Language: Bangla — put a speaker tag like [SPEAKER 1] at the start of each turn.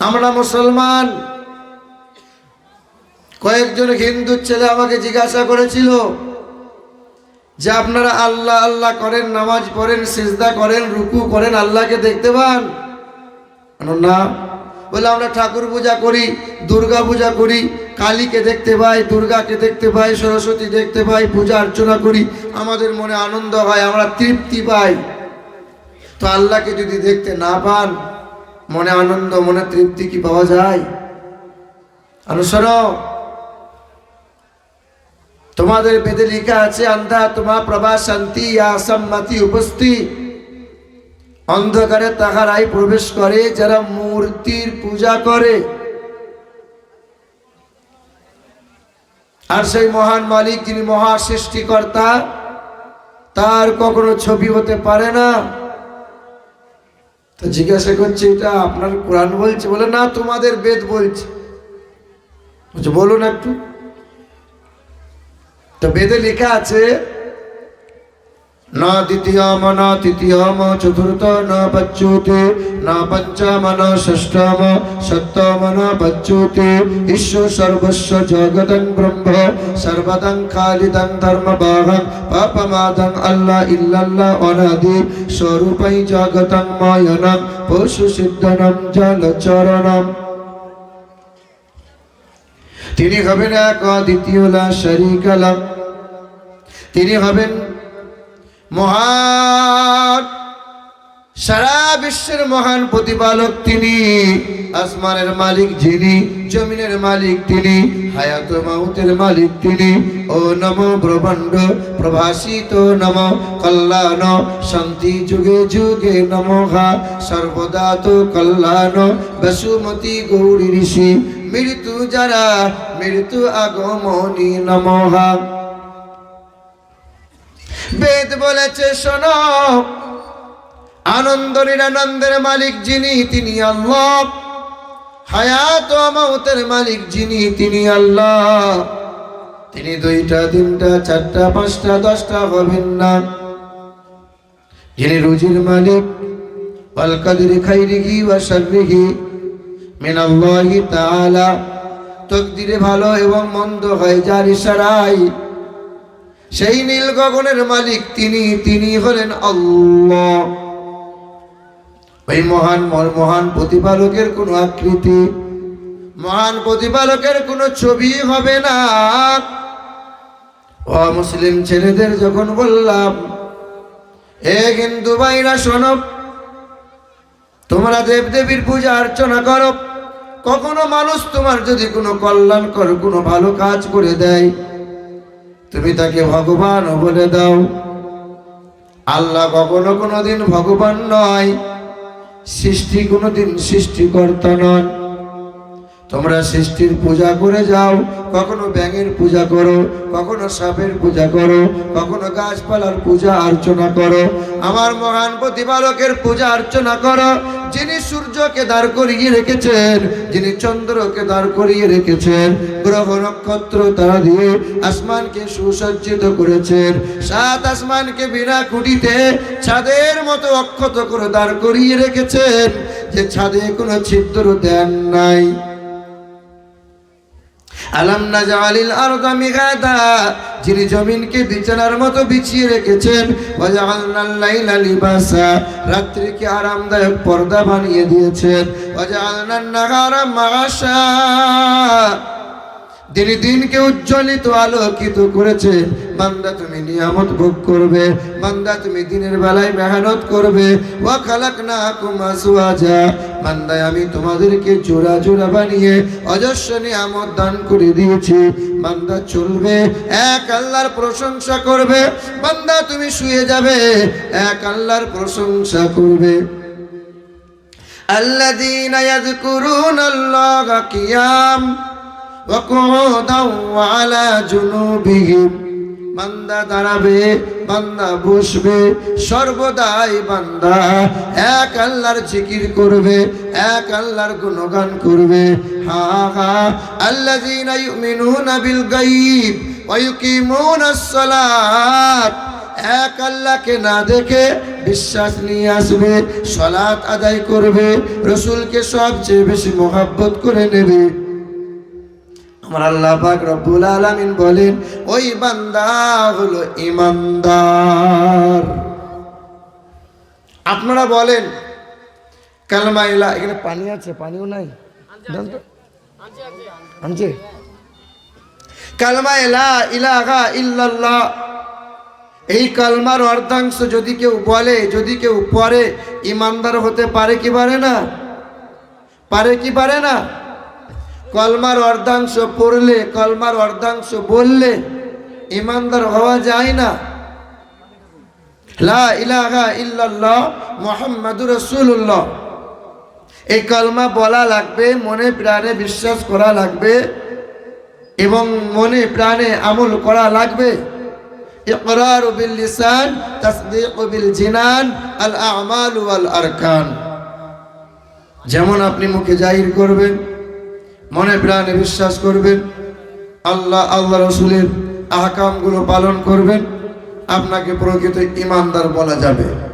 [SPEAKER 1] আমরা মুসলমান। কয়েকজন হিন্দু ছেলে আমাকে জিজ্ঞাসা করেছিল যে আপনারা আল্লাহ আল্লাহ করেন, নামাজ পড়েন, সিজদা করেন, রুকু করেন, আল্লাহকে দেখতে পান? না। বলে আমরা ঠাকুর পূজা করি, দুর্গা পূজা করি, কালীকে দেখতে পাই, দুর্গাকে দেখতে পাই, সরস্বতী দেখতে পাই, পূজা অর্চনা করি, আমাদের মনে আনন্দ হয়, আমরা তৃপ্তি পাই। তো আল্লাহকে যদি দেখতে না পান মনে আনন্দ, মনে তৃপ্তি কি পাওয়া যায়? অনুসর তোমাদের বেদে লেখা আছে, আন্ধা তোমা প্রভা শান্তি সম্মতি উপস্থিত অন্ধকারে তাহারাই প্রবেশ করে, যারা মূর্তির পূজা করে। আর সেই মহান মালিক, যিনি মহা সৃষ্টিকর্তা তার কখনো ছবি হতে পারে না। তো জিজ্ঞাসা করছে, এটা আপনার কোরআন বলছে? বলে, না, তোমাদের বেদ বলছে। বলছে, বলুন একটু। তো বেদে লেখা আছে না দ্বিতীয়ম না তৃতীয়ম চতুর্থ ন পচ্যুতে না পঞ্চম, ন ষষ্ঠম, সপ্তম, ন পচ্যুতে ঈশ্বর সর্বস্ব জগদং ব্রহ্ম, সর্বদং খালিদং ধর্মবাহং, পাপমাদং আল্লাহ ইল্লাল্লাহ অনাদি, স্বরূপৈ জগতং ময়নং পশু সিদ্ধনম জলচরণম তিনি হবেন এক দ্বিতীয় শরিকালাম তিনি হবেন মহান, সারা বিশ্বের মহান প্রতিপালক তিনি, আসমানের মালিক যিনি, জমিনের মালিক তিনি, হায়াত মাউতের মালিক তিনি, ও নম ব্রহ্মাণ্ড প্রভাসিত নম, কল্যাণ, শান্তি যুগে যুগে নমহা সর্বদা তো কল্যাণ, বসুমতি গৌরী ঋষি, মৃত্যু যারা, মৃত্যু আগমনী নমহা বেদ বলেছে, শোনো। আনন্দ নিরানন্দের মালিক যিনি, তিনি আল্লাহ। হায়াত ও মৌতের মালিক যিনি, তিনি আল্লাহ। তিনি দুইটা, তিনটা, চারটা, পাঁচটা, দশটা হবেন না যিনি রুজির মালিক অলকাদির খাইরিহি ওয়া শাররিহি মিনাল্লাহি তাআলা। তকদিরে ভালো এবং মন্দ হয়, যার ইশারায় সেই নীল গগনের মালিক তিনি তিনি হলেন আল্লাহ। ওই মহান মহান প্রতিপালকের কোনো আকৃতি, মহান প্রতিপালকের কোনো ছবি হবে না। ও মুসলিম ছেলেদের যখন বললাম, এ হিন্দু ভাইরা শোনো, তোমরা দেবদেবীর পূজা অর্চনা করো। কখনো মানুষ তোমার যদি কোনো কল্যাণ করে কোনো ভালো কাজ করে দেয় তুমি তাকে ভগবান বলে দাও। আল্লাহ কখনো কোনোদিন ভগবান নয়, সৃষ্টি কোনো কোনোদিন সৃষ্টিকর্তা নন। তোমরা সৃষ্টির পূজা করে যাও, কখনো ব্যাঙের পূজা করো, কখনো সাপের পূজা করো, কখনো গাছপালার পূজা অর্চনা করো, আমার মহান প্রতিপালকের পূজা অর্চনা করো যিনি সূর্যকে দাঁড় করিয়ে রেখেছেন, যিনি চন্দ্রকে দাঁড় করিয়ে রেখেছেন, গ্রহ নক্ষত্র তারা দিয়ে আসমানকে সুসজ্জিত করেছেন, সাত আসমানকে বিনা কুটিতে ছাদের মতো অক্ষত করে দাঁড় করিয়ে রেখেছেন, যে ছাদে কোনো ছিদ্র দেন নাই। আলাম না জালিল আরদা মিগাদা, যিনি জমিনকে বিছানার মতো বিছিয়ে রেখেছেন। লিবাসা, রাত্রিকে আরামদায়ক পর্দা বানিয়ে দিয়েছেন। অজা আলনার নাগারা মাআশা যিনি দিনকে উজ্জ্বলিত, আলোকিত করেছে, বান্দা তুমি নিয়ামত ভোগ করবে, বান্দা তুমি দিনের বেলায় মেহনত করবে। ওয়া খালাক কুমা বান্দায় আমি তোমাদেরকে জোড়া জোড়া বানিয়ে অজস্র নিয়ামত দান করে দিয়েছি। বান্দা চলবে, এক আল্লাহর প্রশংসা করবে, বান্দা তুমি শুয়ে যাবে, এক আল্লাহর প্রশংসা করবে। আল্লাদিন ইয়াযকুরুনাল্লাহা কিয়াম আলা জুনুবিহিম। বান্দা দাঁড়াবে, বান্দা বসবে, সর্বদাই বান্দা এক আল্লাহর জিকির করবে, এক আল্লাহর গুণগান করবে। হা হা আল্লাহ ইউমিনুনা বিল গাইব ওয়ায়ুকিমুনা সালাত। এক আল্লাহকে না দেখে বিশ্বাস নিয়ে আসবে সলাৎ আদায় করবে, রসুলকে সবচেয়ে বেশি মোহাব্বত করে নেবে। আমার আল্লাহ পাক রব্বুল আলামিন বলেন, ওই বান্দা হলো ইমানদার। আপনারা বলেন, কালমা ইলা, এখানে পানি আছে, পানিও নাই। আনছে? কালমা ইলা ইলাহা ইল্লাল্লাহ। এই কালমার অর্ধাংশ যদি কেউ বলে, যদি কেউ পড়ে, ইমানদার হতে পারে কি পারে না? পারে কি পারে না? কলমার অর্ধাংশ পড়লে, কলমার অর্ধাংশ বললে ইমানদার হওয়া যায় না। লা মুহাম্মাদুর এই কলমা বলা লাগবে, মনে প্রাণে বিশ্বাস করা লাগবে এবং মনে প্রাণে আমল করা লাগবে। জিনান আল আমাল আরকান যেমন আপনি মুখে জাহির করবেন মনে প্রাণে বিশ্বাস করবেন। আল্লাহ আল্লাহ রসুলের আহকামগুলো পালন করবেন। আপনাকে প্রকৃত ইমানদার বলা যাবে।